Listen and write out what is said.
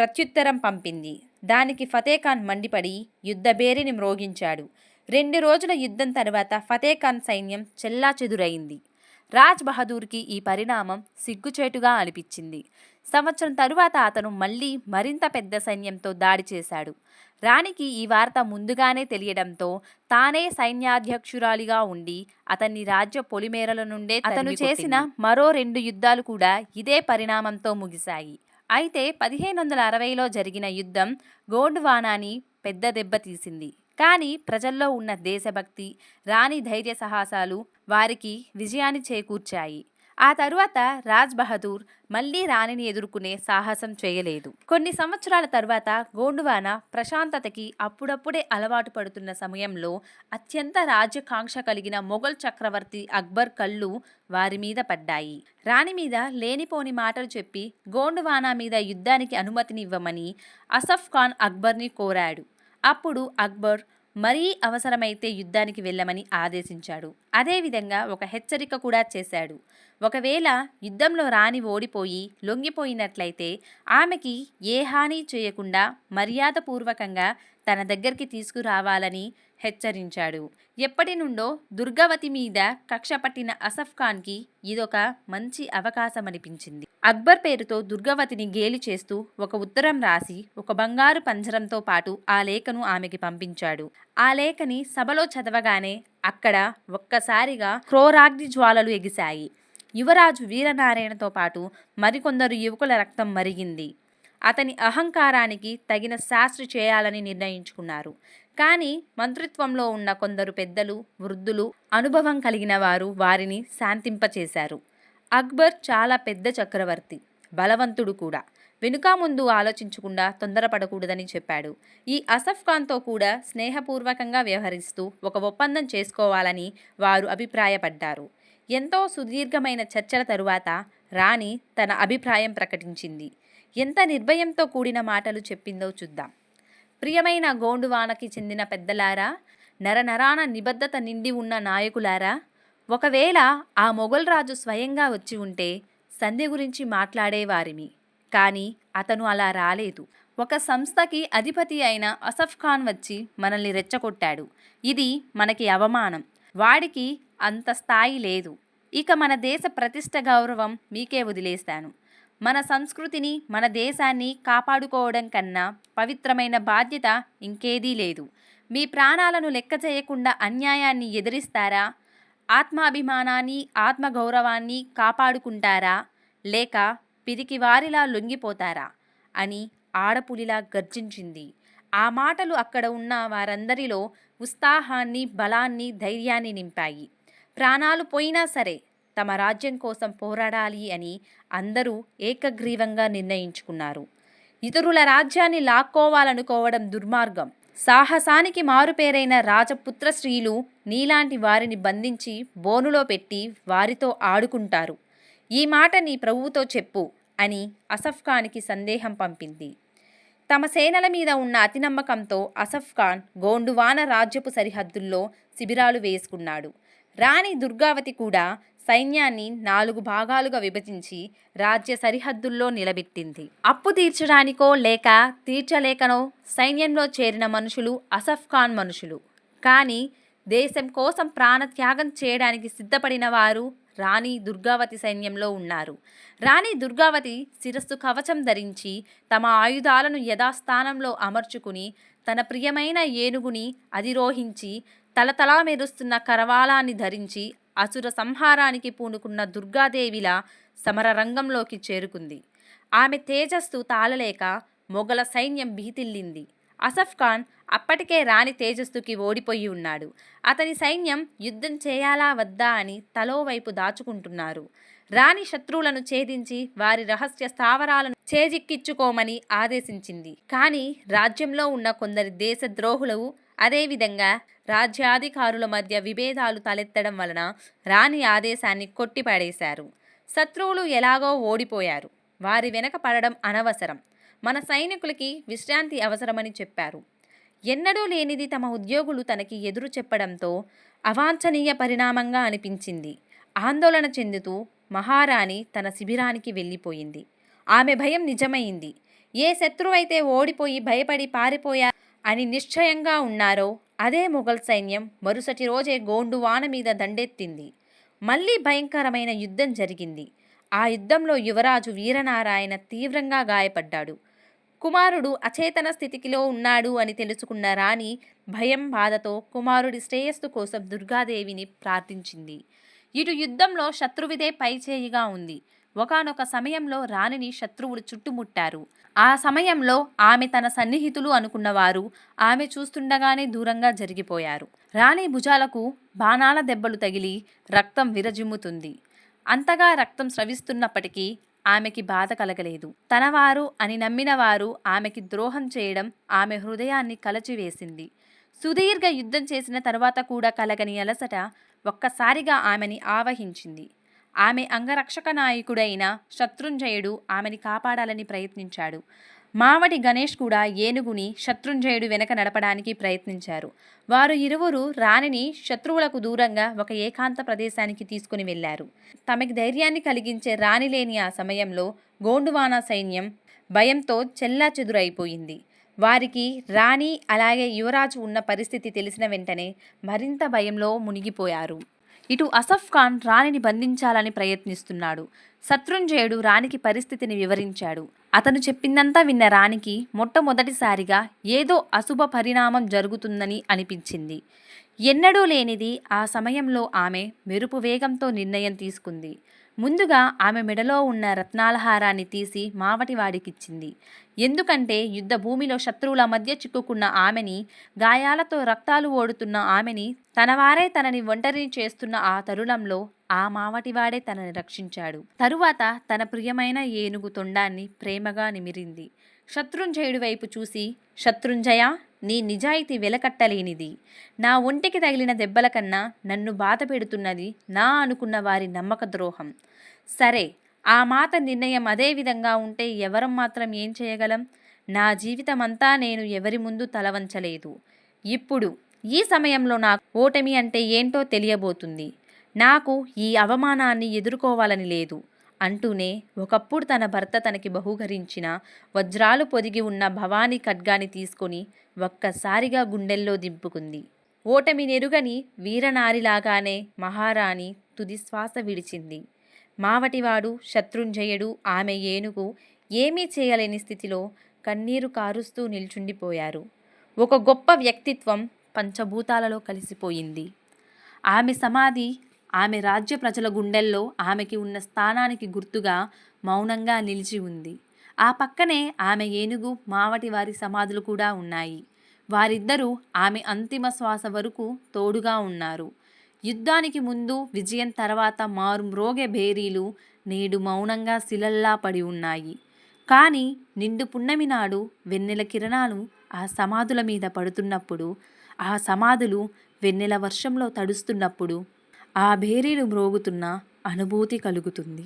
ప్రత్యుత్తరం పంపింది. దానికి ఫతేఖాన్ మండిపడి యుద్ధబేరిని మ్రోగించాడు. రెండు రోజుల యుద్ధం తర్వాత ఫతేఖాన్ సైన్యం చెల్లాచెదురైంది. రాజ్ బహదూర్కి ఈ పరిణామం సిగ్గుచేటుగా అనిపించింది. సంవత్సరం తరువాత అతను మళ్ళీ మరింత పెద్ద సైన్యంతో దాడి చేశాడు. రాణికి ఈ వార్త ముందుగానే తెలియడంతో తానే సైన్యాధ్యక్షురాలిగా ఉండి అతన్ని రాజ్య పొలిమేరల నుండే అతను చేసిన మరో రెండు యుద్ధాలు కూడా ఇదే పరిణామంతో ముగిశాయి. అయితే పదిహేను వందల అరవైలో జరిగిన యుద్ధం గోండ్వానాని పెద్ద దెబ్బతీసింది కానీ ప్రజల్లో ఉన్న దేశభక్తి రాణి ధైర్య సాహసాలు వారికి విజయాన్ని చేకూర్చాయి. ఆ తరువాత రాజ్ బహదూర్ మళ్ళీ రాణిని ఎదుర్కొనే సాహసం చేయలేదు. కొన్ని సంవత్సరాల తర్వాత గోండువాన ప్రశాంతతకి అప్పుడప్పుడే అలవాటు పడుతున్న సమయంలో అత్యంత రాజ్యకాంక్ష కలిగిన మొఘల్ చక్రవర్తి అక్బర్ కళ్ళు వారి మీద పడ్డాయి. రాణి మీద లేనిపోని మాటలు చెప్పి గోండువానా మీద యుద్ధానికి అనుమతినివ్వమని అసఫ్ ఖాన్ అక్బర్ని కోరాడు. అప్పుడు అక్బర్ మరీ అవసరమైతే యుద్ధానికి వెళ్ళమని ఆదేశించాడు. అదేవిధంగా ఒక హెచ్చరిక కూడా చేశాడు. ఒకవేళ యుద్ధంలో రాణి ఓడిపోయి లొంగిపోయినట్లయితే ఆమెకి ఏ హాని చేయకుండా మర్యాదపూర్వకంగా తన దగ్గరికి తీసుకురావాలని హెచ్చరించాడు. ఎప్పటి నుండో దుర్గావతి మీద కక్ష పట్టిన అసఫ్ ఖాన్కి ఇదొక మంచి అవకాశం అనిపించింది అక్బర్ పేరుతో దుర్గావతిని గేలి చేస్తూ ఒక ఉత్తరం రాసి ఒక బంగారు పంజరంతో పాటు ఆ లేఖను ఆమెకి పంపించాడు. ఆ లేఖని సభలో చదవగానే అక్కడ ఒక్కసారిగా క్రోరాగ్ని జ్వాలలు ఎగిశాయి. యువరాజు వీరనారాయణతో పాటు మరికొందరు యువకుల రక్తం మరిగింది. అతని అహంకారానికి తగిన శాస్త్రి చేయాలని నిర్ణయించుకున్నారు. కానీ మంత్రిత్వంలో ఉన్న కొందరు పెద్దలు వృద్ధులు అనుభవం కలిగిన వారు వారిని శాంతింపచేశారు. అక్బర్ చాలా పెద్ద చక్రవర్తి బలవంతుడు కూడా. వెనుక ముందు ఆలోచించకుండా తొందరపడకూడదని చెప్పాడు. ఈ అసఫ్ ఖాన్తో కూడా స్నేహపూర్వకంగా వ్యవహరిస్తూ ఒక ఒప్పందం చేసుకోవాలని వారు అభిప్రాయపడ్డారు. ఎంతో సుదీర్ఘమైన చర్చల తరువాత రాణి తన అభిప్రాయం ప్రకటించింది. ఎంత నిర్భయంతో కూడిన మాటలు చెప్పిందో చూద్దాం. ప్రియమైన గోండువానకి చెందిన పెద్దలారా నరనరాన నిబద్ధత నిండి ఉన్న నాయకులారా ఒకవేళ ఆ మొఘల్ రాజు స్వయంగా వచ్చి ఉంటే సంధి గురించి మాట్లాడేవారిమి. కానీ అతను అలా రాలేదు. ఒక సంస్థకి అధిపతి అయిన అసఫ్ ఖాన్ వచ్చి మనల్ని రెచ్చగొట్టాడు. ఇది మనకి అవమానం. వాడికి అంత స్థాయి లేదు. ఇక మన దేశ ప్రతిష్ట గౌరవం మీకే వదిలేస్తాను. మన సంస్కృతిని మన దేశాన్ని కాపాడుకోవడం కన్నా పవిత్రమైన బాధ్యత ఇంకేదీ లేదు. మీ ప్రాణాలను లెక్క చేయకుండా అన్యాయాన్ని ఎదిరిస్తారా? ఆత్మాభిమానాన్ని ఆత్మగౌరవాన్ని కాపాడుకుంటారా? లేక పిరికి వారిలా లొంగిపోతారా? అని ఆడపులిలా గర్జించింది. ఆ మాటలు అక్కడ ఉన్న వారందరిలో ఉత్సాహాన్ని బలాన్ని ధైర్యాన్ని నింపాయి. ప్రాణాలు పోయినా సరే తమ రాజ్యం కోసం పోరాడాలి అని అందరూ ఏకగ్రీవంగా నిర్ణయించుకున్నారు. ఇతరుల రాజ్యాన్ని లాక్కోవాలనుకోవడం దుర్మార్గం. సాహసానికి మారుపేరైన రాజపుత్ర స్త్రీలు నీలాంటి వారిని బంధించి బోనులో పెట్టి వారితో ఆడుకుంటారు. ఈ మాట నీ ప్రభువుతో చెప్పు అని అసఫ్ ఖాన్కి సందేహం పంపింది. తమ సేనల మీద ఉన్న అతినమ్మకంతో అసఫ్ ఖాన్ గోండువాన రాజ్యపు సరిహద్దుల్లో శిబిరాలు వేసుకున్నాడు. రాణి దుర్గావతి కూడా సైన్యాన్ని నాలుగు భాగాలుగా విభజించి రాజ్య సరిహద్దుల్లో నిలబెట్టింది. అప్పు తీర్చడానికో లేక తీర్చలేకనో సైన్యంలో చేరిన మనుషులు అసఫ్ ఖాన్ మనుషులు. కానీ దేశం కోసం ప్రాణత్యాగం చేయడానికి సిద్ధపడిన వారు రాణి దుర్గావతి సైన్యంలో ఉన్నారు. రాణి దుర్గావతి శిరస్సు కవచం ధరించి తమ ఆయుధాలను యథాస్థానంలో అమర్చుకుని తన ప్రియమైన ఏనుగుని అధిరోహించి తలతలా మెరుస్తున్న కరవాలాన్ని ధరించి అసుర సంహారానికి పూనుకున్న దుర్గాదేవిలా సమరరంగంలోకి చేరుకుంది. ఆమె తేజస్సు తాళలేక మొఘల సైన్యం భీతిల్లింది. అసఫ్ ఖాన్ అప్పటికే రాణి తేజస్సుకి ఓడిపోయి ఉన్నాడు. అతని సైన్యం యుద్ధం చేయాలా వద్దా అని తలో వైపు దాచుకుంటున్నారు. రాణి శత్రువులను ఛేదించి వారి రహస్య స్థావరాలను చేజిక్కించుకోమని ఆదేశించింది. కానీ రాజ్యంలో ఉన్న కొందరి దేశద్రోహులు అదేవిధంగా రాజ్యాధికారుల మధ్య విభేదాలు తలెత్తడం వలన రాణి ఆదేశాన్ని కొట్టిపడేశారు. శత్రువులు ఎలాగో ఓడిపోయారు. వారి వెనక పడడం అనవసరం. మన సైనికులకి విశ్రాంతి అవసరమని చెప్పారు. ఎన్నడూ లేనిది తమ ఉద్యోగులు తనకి ఎదురు చెప్పడంతో అవాంఛనీయ పరిణామంగా అనిపించింది. ఆందోళన చెందుతూ మహారాణి తన శిబిరానికి వెళ్ళిపోయింది. ఆమె భయం నిజమైంది. ఏ శత్రువైతే ఓడిపోయి భయపడి పారిపోయారు అని నిశ్చయంగా ఉన్నారో అదే మొఘల్ సైన్యం మరుసటి రోజే గోండువాన మీద దండెత్తింది. మళ్ళీ భయంకరమైన యుద్ధం జరిగింది. ఆ యుద్ధంలో యువరాజు వీరనారాయణ తీవ్రంగా గాయపడ్డాడు. కుమారుడు అచేతన స్థితికిలో ఉన్నాడు అని తెలుసుకున్న రాణి భయం బాధతో కుమారుడి శ్రేయస్సు కోసం దుర్గాదేవిని ప్రార్థించింది. ఇటు యుద్ధంలో శత్రువిదే పైచేయిగా ఉంది. ఒకానొక సమయంలో రాణిని శత్రువులు చుట్టుముట్టారు. ఆ సమయంలో ఆమె తన సన్నిహితులు అనుకున్నవారు ఆమె చూస్తుండగానే దూరంగా జరిగిపోయారు. రాణి భుజాలకు బాణాల దెబ్బలు తగిలి రక్తం విరజిమ్ముతుంది. అంతగా రక్తం స్రవిస్తున్నప్పటికీ ఆమెకి బాధ కలగలేదు. తనవారు అని నమ్మిన వారు ఆమెకి ద్రోహం చేయడం ఆమె హృదయాన్ని కలచివేసింది. సుదీర్ఘ యుద్ధం చేసిన తరువాత కూడా కలగని అలసట ఒక్కసారిగా ఆమెని ఆవహించింది. ఆమె అంగరక్షక నాయకుడైన శత్రుంజయుడు ఆమెని కాపాడాలని ప్రయత్నించాడు. మావటి గణేష్ కూడా ఏనుగుని శత్రుంజయుడు వెనక నడపడానికి ప్రయత్నించారు. వారు ఇరువురు రాణిని శత్రువులకు దూరంగా ఒక ఏకాంత ప్రదేశానికి తీసుకుని వెళ్ళారు తమకి ధైర్యాన్ని కలిగించే రాణి లేని ఆ సమయంలో గోండువానా సైన్యం భయంతో చెల్లాచెదురైపోయింది. వారికి రాణి అలాగే యువరాజు ఉన్న పరిస్థితి తెలిసిన వెంటనే మరింత భయంలో మునిగిపోయారు. ఇటు అసఫ్ ఖాన్ రాణిని బంధించాలని ప్రయత్నిస్తున్నాడు. శత్రుంజయుడు రాణికి పరిస్థితిని వివరించాడు. అతను చెప్పిందంతా విన్న రాణికి మొట్టమొదటిసారిగా ఏదో అశుభ పరిణామం జరుగుతుందని అనిపించింది. ఎన్నడూ లేనిది ఆ సమయంలో ఆమె మెరుపు వేగంతో నిర్ణయం తీసుకుంది. ముందుగా ఆమె మెడలో ఉన్న రత్నాలహారాన్ని తీసి మావటివాడికిచ్చింది ఎందుకంటే యుద్ధ భూమిలో శత్రువుల మధ్య చిక్కుకున్న ఆమెని గాయాలతో రక్తాలు ఓడుతున్న ఆమెని తనవారే తనని ఒంటరిని చేస్తున్న ఆ తరుణంలో ఆ మావటివాడే తనని రక్షించాడు. తరువాత తన ప్రియమైన ఏనుగు తొండాన్ని ప్రేమగా నిమిరింది. శత్రుంజయుడి వైపు చూసి శత్రుంజయ నీ నిజాయితీ వెలకట్టలేనిది. నా ఒంటికి తగిలిన దెబ్బల కన్నా నన్ను బాధ పెడుతున్నది నా అనుకున్న వారి నమ్మక ద్రోహం. సరే ఆ మాత నిర్ణయం అదే విధంగా ఉంటే ఎవరం మాత్రం ఏం చేయగలం? నా జీవితమంతా నేను ఎవరి ముందు తలవంచలేదు. ఇప్పుడు ఈ సమయంలో నాకు ఓటమి అంటే ఏంటో తెలియబోతుంది. నాకు ఈ అవమానాన్ని ఎదుర్కోవాలని లేదు. అంటూనే ఒకప్పుడు తన భర్త తనకి బహుకరించిన వజ్రాలు పొదిగి ఉన్న భవానీ ఖడ్గాని తీసుకొని ఒక్కసారిగా గుండెల్లో దింపుకుంది. ఓటమి నెరుగని వీరనారిలాగానే మహారాణి తుది శ్వాస విడిచింది. మావటివాడు శత్రుంజయుడు ఆమె ఏనుగు ఏమీ చేయలేని స్థితిలో కన్నీరు కారుస్తూ నిల్చుండిపోయారు. ఒక గొప్ప వ్యక్తిత్వం పంచభూతాలలో కలిసిపోయింది. ఆమె సమాధి ఆమె రాజ్య ప్రజల గుండెల్లో ఆమెకి ఉన్న స్థానానికి గుర్తుగా మౌనంగా నిలిచి ఉంది. ఆ పక్కనే ఆమె ఏనుగు మావటి వారి సమాధులు కూడా ఉన్నాయి. వారిద్దరూ ఆమె అంతిమ శ్వాస వరకు తోడుగా ఉన్నారు. యుద్ధానికి ముందు విజయం తర్వాత మారుమ్రోగే భేరీలు నేడు మౌనంగా శిలల్లా పడి ఉన్నాయి. కానీ నిండు పున్నమి నాడు వెన్నెల కిరణాలు ఆ సమాధుల మీద పడుతున్నప్పుడు ఆ సమాధులు వెన్నెల వర్షంలో తడుస్తున్నప్పుడు ఆ భేరీలు మ్రోగుతున్న అనుభూతి కలుగుతుంది.